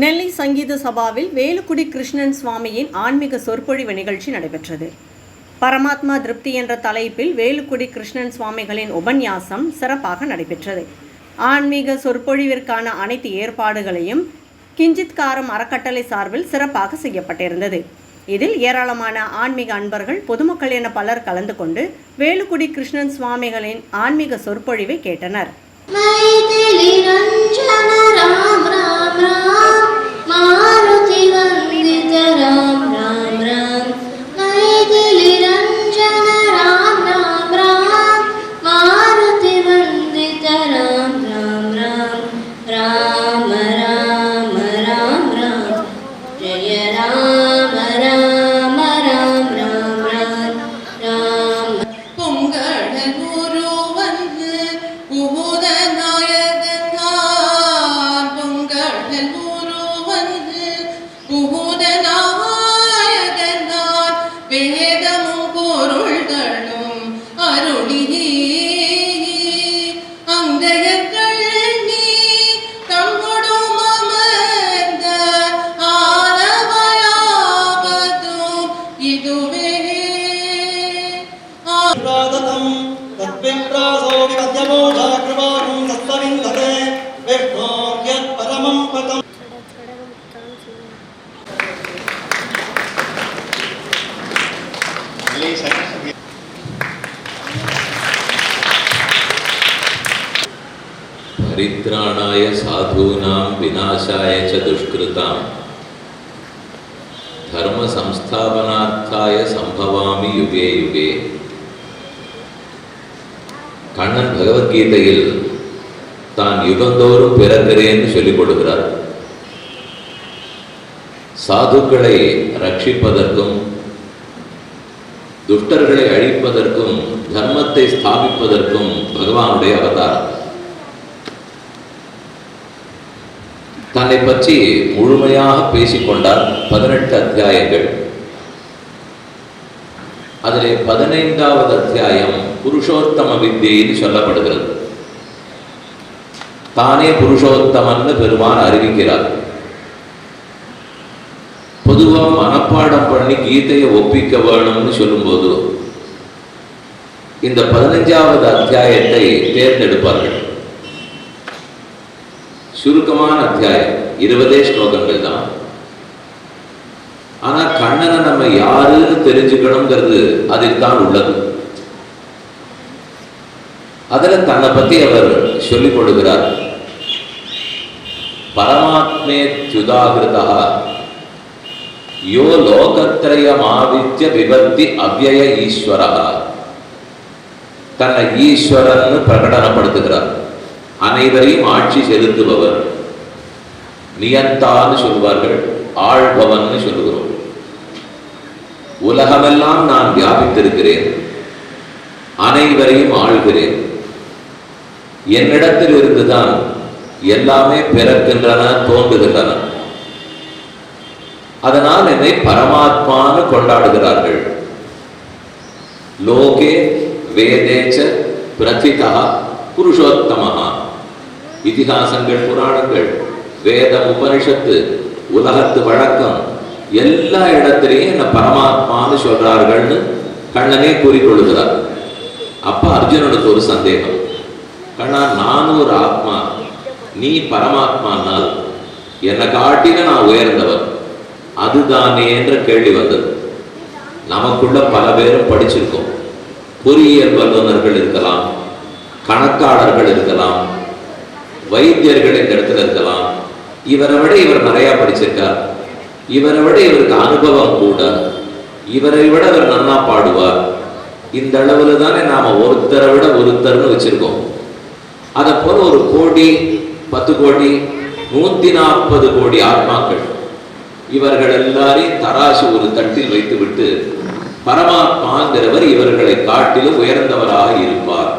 நெல்லை சங்கீத சபாவில் வேலுக்குடி கிருஷ்ணன் சுவாமியின் ஆன்மீக சொற்பொழிவு நிகழ்ச்சி நடைபெற்றது. பரமாத்மா திருப்தி என்ற தலைப்பில் வேலுக்குடி கிருஷ்ணன் சுவாமிகளின் உபன்யாசம் சிறப்பாக நடைபெற்றது. ஆன்மீக சொற்பொழிவிற்கான அனைத்து ஏற்பாடுகளையும் கிஞ்சித்காரம் அறக்கட்டளை சார்பில் சிறப்பாக செய்யப்பட்டிருந்தது. இதில் ஏராளமான ஆன்மீக அன்பர்கள் பொதுமக்கள் என பலர் கலந்து கொண்டு வேலுக்குடி கிருஷ்ணன் சுவாமிகளின் ஆன்மீக சொற்பொழிவை கேட்டனர். যারা परित्राणाय साधूनां विनाशाय च दुष्कृतां धर्मसंस्थापनार्थाय सम्भवामि युगे युगे கண்ணன் பகவத்கீதையில் தான் யுகந்தோறும் பிறக்கிறேன்னு சொல்லிக் கொடுக்கிறார் சாதுக்களை ரட்சிப்பதற்கும் துஷ்டர்களை அழிப்பதற்கும் தர்மத்தை ஸ்தாபிப்பதற்கும் பகவானுடைய அவதாரம் தன்னை பற்றி முழுமையாக பேசிக்கொண்டார் பதினெட்டு அத்தியாயங்கள். அதிலே பதினைந்தாவது அத்தியாயம் புருஷோத்தம வித்தியைன்னு சொல்லப்படுகிறது. தானே புருஷோத்தமன்னு பெருமான் அறிவிக்கிறார். பொதுவா மனப்பாடம் பண்ணி கீதையை ஒப்பிக்க வேணும்னு சொல்லும்போது இந்த பதினஞ்சாவது அத்தியாயத்தை தேர்ந்தெடுப்பார்கள். சுருக்கமான அத்தியாயம். இருபதே ஸ்லோகங்கள் தான். ஆனா கண்ணனை நம்ம யாருன்னு தெரிஞ்சுக்கணுங்கிறது அதில் தான் உள்ளது. அதுல தன்னை பத்தி அவர் சொல்லிக் கொடுக்கிறார் பரமாத்மே துதாகிருதா. யோ லோகத்ரயமாவித்ய விபத்தி அவ்யய ஈஸ்வரா. தன்னை ஈஸ்வரன் பிரகடனப்படுத்துகிறார். அனைவரையும் ஆட்சி செலுத்துபவர். நியந்தான்னு சொல்வார்கள் ஆழ்பவன் சொல்லுகிறோம். உலகமெல்லாம் நான் வியாபித்திருக்கிறேன். அனைவரையும் ஆள்கிறேன். என்னிடத்தில் இருந்துதான் எல்லாமே பிறக்கின்றன தோன்றுகின்றன. அதனால் என்னை பரமாத்மான்னு கொண்டாடுகிறார்கள். லோகே வேதேச்ச பிரதிதா புருஷோத்தமஹா. இதிகாசங்கள் புராணங்கள் வேத உபனிஷத்து உலகத்து வழக்கம் எல்லா இடத்திலையும் என்ன பரமாத்மான்னு சொல்றார்கள்னு கண்ணனே கூறிக்கொள்கிறார். அப்ப அர்ஜுனனுக்கு ஒரு சந்தேகம். கண்ணா நானும் ஒரு ஆத்மா. நீ பரமாத்மானால் என்னை காட்டில நான் உயர்ந்தவர். அதுதானே என்ற கேள்வி வந்தது. நமக்குள்ள பல பேரும் படிச்சிருக்கோம். பொறியியல் வல்லுநர்கள் இருக்கலாம் கணக்காளர்கள் இருக்கலாம் வைத்தியர்கள் இந்த இடத்துல இருக்கலாம் இவரை விட இவர் நிறையா படிச்சிருக்கார். இவரை விட இவருக்கு அனுபவம் கூட. இவரை விட இவர் நன்னா பாடுவார். இந்த அளவுல தானே நாம ஒருத்தரை விட ஒருத்தர்னு வச்சிருக்கோம். அதை போல ஒரு கோடி பத்து கோடி நூத்தி நாற்பது கோடி ஆத்மாக்கள் இவர்கள் எல்லாரையும் தராசு ஒரு தட்டில் வைத்துவிட்டு பரமாத்மாங்கிறவர் இவர்களை காட்டிலும் உயர்ந்தவராக இருப்பார்.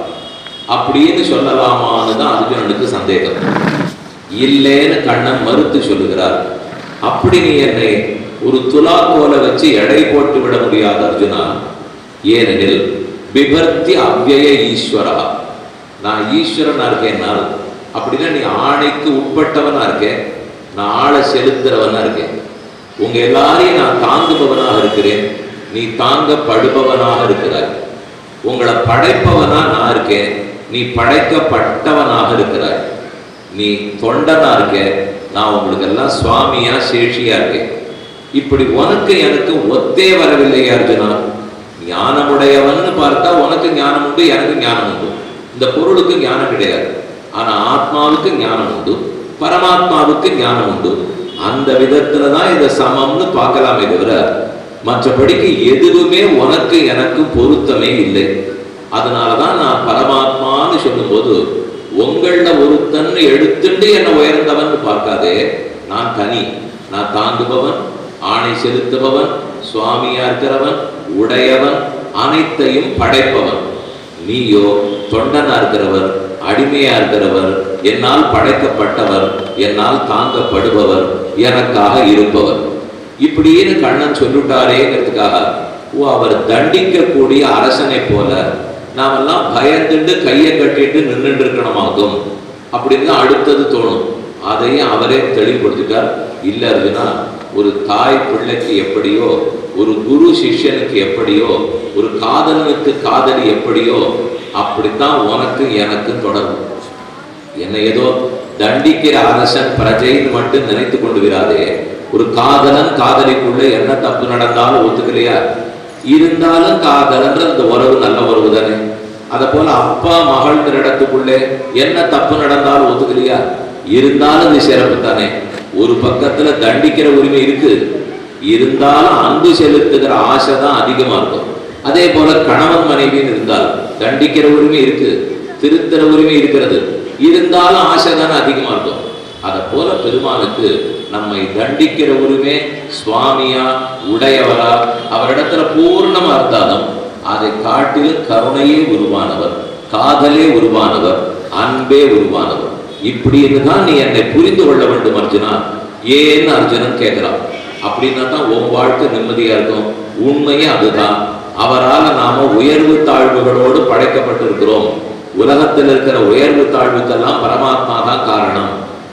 அப்படின்னு சொல்லலாமான்னு தான் அர்ஜுனனுக்கு சந்தேகம். இல்லைன்னு கண்ணன் மறுத்து சொல்லுகிறார். அப்படி நீ என்னை ஒரு துலா போல வச்சு எடை போட்டு விட முடியாது அர்ஜுனா. ஏனெனில் விபர்த்தி அவ்வய ஈஸ்வரா. நான் ஈஸ்வரனா இருக்கேன்னால் அப்படின்னா நீ ஆணைக்கு உட்பட்டவனா இருக்கேன். நான் ஆளை செலுத்துறவனா இருக்கேன். உங்க எல்லாரையும் நான் தாங்குபவனாக இருக்கிறேன். நீ தாங்கப்படுபவனாக இருக்கிறாய். உங்களை படைப்பவனா நான் இருக்கேன். நீ படைக்கப்பட்டவனாக இருக்கிறாய். நீ தொண்டனா இருக்க. நான் உங்களுக்கு எல்லாம் சுவாமியா சேஷியா இருக்கேன். இப்படி உனக்கு எனக்கு ஒத்தே வரவில்லையா அர்ஜுனா. ஞானமுடையவன்னு பார்த்தா உனக்கு ஞானம் உண்டு எனக்கு ஞானம் உண்டு. இந்த பொருளுக்கு ஞானம் கிடையாது. ஆனா ஆத்மாவுக்கு ஞானம் உண்டு பரமாத்மாவுக்கு ஞானம் உண்டு. அந்த விதத்துல தான் இதை சமம்னு பார்க்கலாமே தவிர மற்றபடிக்கு எதுவுமே உனக்கு எனக்கு பொருத்தமே இல்லை. அதனாலதான் நான் பரமாத்மான்னு சொல்லும்போது உங்கள ஒருத்தன் எடுத்துட்டு என்னை உயர்ந்தவன் பார்க்காதே. நான் தனி. நான் தாங்குபவன் ஆணை செலுத்துபவன் சுவாமியா இருக்கிறவன் உடையவன் அனைத்தையும் படைப்பவன். நீயோ தொண்டனா இருக்கிறவர் அடிமையா இருக்கிறவர் என்னால் படைக்கப்பட்டவர் என்னால் தாங்கப்படுபவர் எனக்காக இருப்பவர். இப்படின்னு கண்ணன் சொல்லிட்டாரேங்கிறதுக்காக ஓ அவர் தண்டிக்கக்கூடிய அரசனை போல நாமெல்லாம் பயந்துட்டு கையை கட்டிட்டு நின்றுட்டு இருக்கணுமாகும் அப்படின்னு தான் அடுத்தது தோணும். அதையும் அவரே தெளிவுபடுத்திட்டார். இல்ல அதுனா ஒரு தாய் பிள்ளைக்கு எப்படியோ ஒரு குரு சிஷ்யனுக்கு எப்படியோ ஒரு காதலனுக்கு காதலி எப்படியோ அப்படித்தான் உனக்கு எனக்கு தொடரும் என்னை ஏதோ தண்டிக்கிற அரசன் பிரஜைன்னு மட்டும் நினைத்து கொண்டு விடாதே. ஒரு காதலன் காதலிக்குள்ள என்ன தப்பு நடந்தாலும் ஒத்துக்கலையா? இருந்தாலும் காதலன்ற இந்த உறவு நல்ல உறவு தானே? அதை போல அப்பா மகள்ங்கிற இடத்துக்குள்ளே என்ன தப்பு நடந்தாலும் ஒத்துக்கலையா? இருந்தாலும் இது சிறப்பு தானே. ஒரு பக்கத்துல தண்டிக்கிற உரிமை இருக்கு. இருந்தாலும் அன்பு செலுத்துகிற ஆசை தான் அதிகமா இருக்கும். அதே போல கணவன் மனைவின்னு இருந்தால் தண்டிக்கிற உரிமை இருக்கு. திருத்துற உரிமை இருக்கிறது. இருந்தாலும் ஆசை தானே அதிகமா இருக்கும். அதை போல பெருமானுக்கு நம்மை தண்டிக்கிற உரிமை சுவாமியா உடையவரா அவரிடத்துல பூர்ணமா இருந்தாலும் அதை காட்டிலும் கருணையே உருவானவர் காதலே உருவானவர் அன்பே உருவானவர். இப்படின்னு தான் நீ என்னை புரிந்து கொள்ள வேண்டும் அர்ஜுனா. ஏன்னு அர்ஜுனன் கேட்கிறான்? அப்படின்னா தான் உன் வாழ்க்கை நிம்மதியா இருக்கும். உண்மையே அதுதான். அவரால நாம உயர்வு தாழ்வுகளோடு படைக்கப்பட்டிருக்கிறோம். உலகத்தில் இருக்கிற உயர்வு தாழ்வுக்கெல்லாம் பரம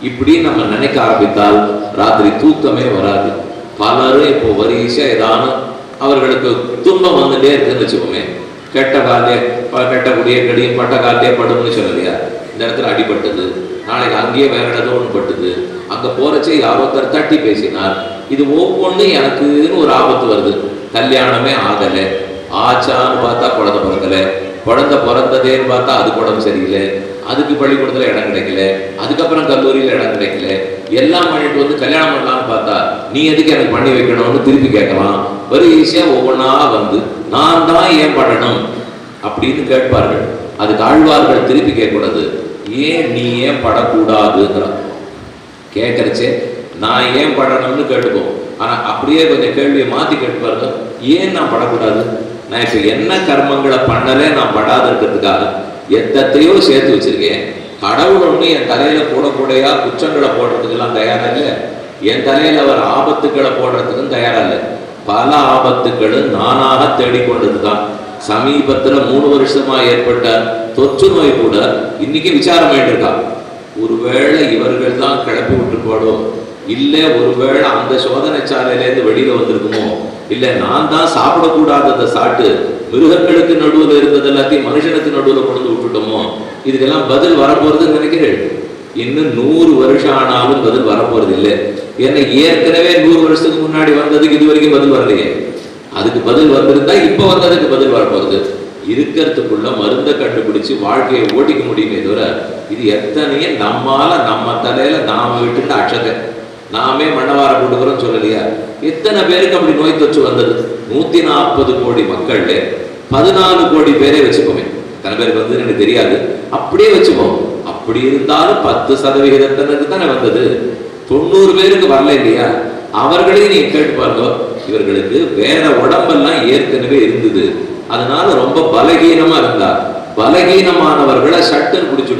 இப்படி நம்ம நினைக்க ஆரம்பித்தால் ராத்திரி தூக்கமே வராது. பலரும் இப்போ வரிசையா ஏதானும் அவர்களுக்கு துன்பம் வந்துட்டே இருக்குன்னு வச்சுக்கோமே. கெட்ட காலே கெட்ட குடிய கடியும் பட்ட காலே படும்னு சொல்லலையா? இந்த இடத்துல அடிபட்டது நாளைக்கு அங்கேயே வேற இடத்துல ஒன்று பட்டுது. அங்க போறச்சே யாரோ தட்டி பேசினார். இது ஒவ்வொன்றும் எனக்குன்னு ஒரு ஆபத்து வருது. கல்யாணமே ஆகலை. ஆச்சான்னு பார்த்தா குழந்தை பிறக்கலை. குழந்தை பிறந்ததேன்னு பார்த்தா அதுக்கு உடம்பு சரியில்லை. அதுக்கு பள்ளிக்கூடத்துல இடம் கிடைக்கல. அதுக்கப்புறம் கல்லூரியில இடம் கிடைக்கல. எல்லாம் பண்ணிட்டு வந்து கல்யாணம் பண்ணலாம்னு பார்த்தா நீ எதுக்கு எனக்கு பண்ணி வைக்கணும்னு திருப்பி கேட்கலாம். வரிசையா ஒவ்வொன்றா வந்து நான் தான் ஏன் பண்ணணும்? அப்படின்னு கேட்பார்கள். அதுக்கு ஆழ்வார்கள் திருப்பி கேட்கக்கூடாது. ஏன் நீ ஏன் படக்கூடாதுங்கிறான் கேட்கறச்சே நான் ஏன் படணும்னு கேட்டுப்போம் ஆனா அப்படியே கொஞ்சம் கேள்வியை மாற்றி கேட்டு பாருங்க ஏன் நான் படக்கூடாது? நான் இப்போ என்ன கர்மங்களை பண்ணலே நான் படாத இருக்கிறதுக்காக எத்தத்தையோ சேர்த்து வச்சிருக்கேன். கடவுள் ஒன்று என் தலையில கூட கூடையா குற்றங்களை போடுறதுக்கெல்லாம் தயாரா இல்லை என் தலையில அவர் ஆபத்துக்களை போடுறதுக்கும் தயாரா இல்லை பல ஆபத்துக்களும் நானாக தேடிக்கொண்டது தான் சமீபத்துல மூணு வருஷமா ஏற்பட்ட தொற்று நோய் கூட இன்னைக்கு விசாரம் வேண்டியிருக்கான் ஒருவேளை இவர்கள் தான் கிளப்பி விட்டுருப்பாடோ இல்லை ஒருவேளை அந்த சோதனை சாலையிலேருந்து வெளியில வந்திருக்குமோ? இல்லை நான் தான் சாப்பிடக்கூடாத அந்த சாட்டு மிருகங்களுக்கு நடுவுல இருந்தது எல்லாத்தையும் மனுஷனுக்கு நடுவுல கொண்டு விட்டுட்டோமோ? இதுக்கெல்லாம் பதில் வரப்போறதுன்னு நினைக்கிறேன். இன்னும் நூறு வருஷம் ஆனாலும் பதில் வரப்போறது இல்லை. ஏன்னா ஏற்கனவே நூறு வருஷத்துக்கு முன்னாடி வந்ததுக்கு இது வரைக்கும் பதில் வரலையே. அதுக்கு பதில் வந்திருந்தா இப்ப வந்ததுக்கு பதில் வரப்போகுது இருக்கிறதுக்குள்ள மருந்தை கண்டுபிடிச்சு வாழ்க்கையை ஓட்டிக்க முடியுமே தவிர இது எத்தனையும் நம்மால நம்ம தலையில நாம விட்டுட்டு அச்சதை நாமே மண்ணவார போட்டுக்கிறோம் சொல்லலையா? எத்தனை பேருக்கு அப்படி நோய் தொற்று வந்தது. நூத்தி நாற்பது கோடி மக்கள்ல பதினாலு கோடி பேரே வச்சுப்போமே. தன பேருக்கு வந்து எனக்கு தெரியாது. அப்படியே வச்சுப்போம். அப்படி இருந்தாலும் பத்து சதவிகிதத்தினருக்கு தானே வந்தது. தொண்ணூறு பேருக்கு வரல இல்லையா? அவர்களையும் நீங்க கேட்டு பாருங்க. இவர்களுக்கு வேற உடம்பெல்லாம் ஏற்கனவே இருந்தது. அதனால ரொம்ப பலகீனமா இருந்தார். பலகீனமானவர்களை சட்டன் பிடிச்சு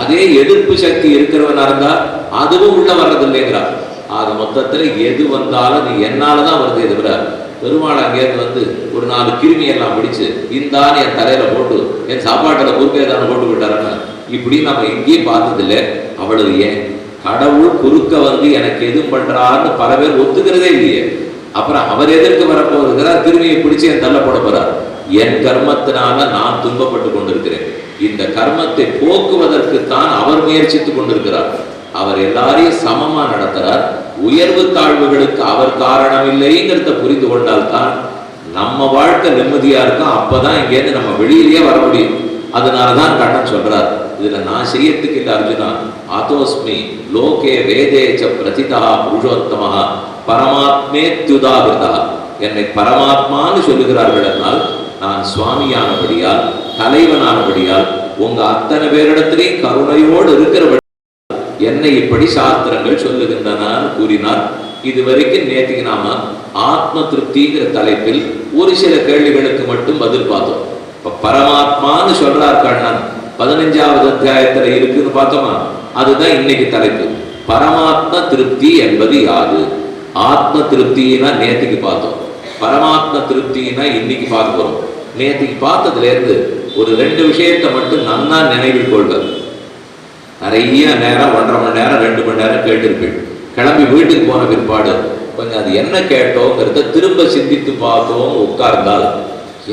அதே எதிர்ப்பு சக்தி இருக்கிறவனா இருந்தா அதுவும் உள்ள வர்றதில்லைங்கிறார். ஆக மொத்தத்துல எது வந்தாலும் நீ என்னாலதான் வருது தவிர பெருமாள் அங்கேருந்து வந்து ஒரு நாலு கிருமி எல்லாம் பிடிச்சு இந்தான்னு என் தலையில போட்டு என் சாப்பாட்டுல குறுக்கே போட்டு விட்டாருன்னு இப்படி நம்ம எங்கேயும் பார்த்ததில்லை. அவ்வளவு ஏன்? கடவுள் குறுக்க வந்து எனக்கு எதுவும் பண்றாருன்னு பல பேர் ஒத்துக்கிறதே இல்லையே. அப்புறம் அவர் எதிர்க்கு வரப்போகிறார் திரும்பியை பிடிச்சு என் தள்ள போட போறார். என் கர்மத்தினால நான் துன்பப்பட்டு கொண்டிருக்கிறேன். இந்த கர்மத்தை போக்குவதற்கு தான் அவர் முயற்சித்துக் கொண்டிருக்கிறார். அவர் எல்லாரையும் சமமா நடத்துறார். உயர்வு தாழ்வுகளுக்கு அவர் காரணம் இல்லைங்கிறத புரிந்து கொண்டால்தான் நம்ம வாழ்க்கை நிம்மதியா இருக்கும். அப்பதான் இங்கேருந்து நம்ம வெளியிலேயே வர முடியும். அதனாலதான் கண்ணன் சொல்றார் இதுல நான் செய்யறதுக்கு இல்லை அர்ஜுனா. ஆதோஸ்மி லோகே வேதேச்ச பிரதிதா புருஷோத்தமா பரமாத்மேத்யுதாகிருதா என்னை பரமாத்மான்னு சொல்லுகிறார்கள் என்றால் நான் சுவாமியானபடியால் தலைவனானபடியால் உங்க அத்தனை பேரிடத்திலையும் கருணையோடு இருக்கிறபடி என்னை இப்படி சாஸ்திரங்கள் சொல்லுகின்றன கூறினார். இதுவரைக்கும் நேற்றுக்கு நாம ஆத்ம திருப்திங்கிற தலைப்பில் ஒரு சில கேள்விகளுக்கு மட்டும் பதில் பார்த்தோம். இப்ப பரமாத்மான்னு சொல்றார் கண்ணன். பதினஞ்சாவது அத்தியாயத்துல இருக்குன்னு பார்த்தோமா? அதுதான் இன்னைக்கு தலைப்பு. பரமாத்ம திருப்தி என்பது யாது? ஆத்ம திருப்தினா நேற்றுக்கு பார்த்தோம். பரமாத்ம திருப்தினா இன்னைக்கு பார்க்க போறோம். நேற்றுக்கு பார்த்ததுல இருந்து ஒரு ரெண்டு விஷயத்தை மட்டும் நன்னா நினைவில் கொள்வது நிறைய நேரம் ஒன்றரை மணி நேரம் ரெண்டு மணி நேரம் கேட்டிருப்பேன் கிளம்பி வீட்டுக்கு போன பிற்பாடு கொஞ்சம் அது என்ன கேட்டோங்கிறத திரும்ப சிந்தித்து பார்த்தோம் உட்கார்ந்தால்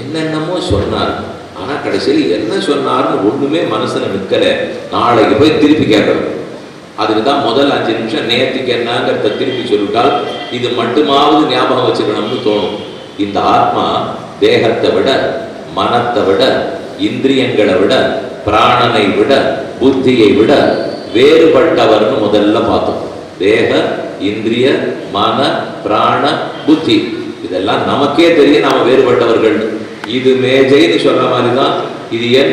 என்னென்னமோ சொன்னார். ஆனால் கடைசியில் என்ன சொன்னார்னு ஒன்றுமே மனசில் நிற்கல நாளைக்கு போய் திருப்பி கேட்கணும் அதுக்கு தான் முதல் அஞ்சு நிமிஷம் நேற்றுக்கு என்னங்கிறத திருப்பி சொல்லிட்டால் இது மட்டுமாவது ஞாபகம் வச்சுக்கணும்னு தோணும். இந்த ஆத்மா தேகத்தை விட மனத்தை விட இந்திரியங்களை விட பிராணனை விட புத்தியை விட வேறுபட்டவர்னு முதல்ல பார்த்தோம். தேக இந்திரிய மன பிராண புத்தி. இதெல்லாம் நமக்கே தெரியும் நாம் வேறுபட்டவர்கள் இது மேஜைன்னு சொல்ற மாதிரி தான் இது என்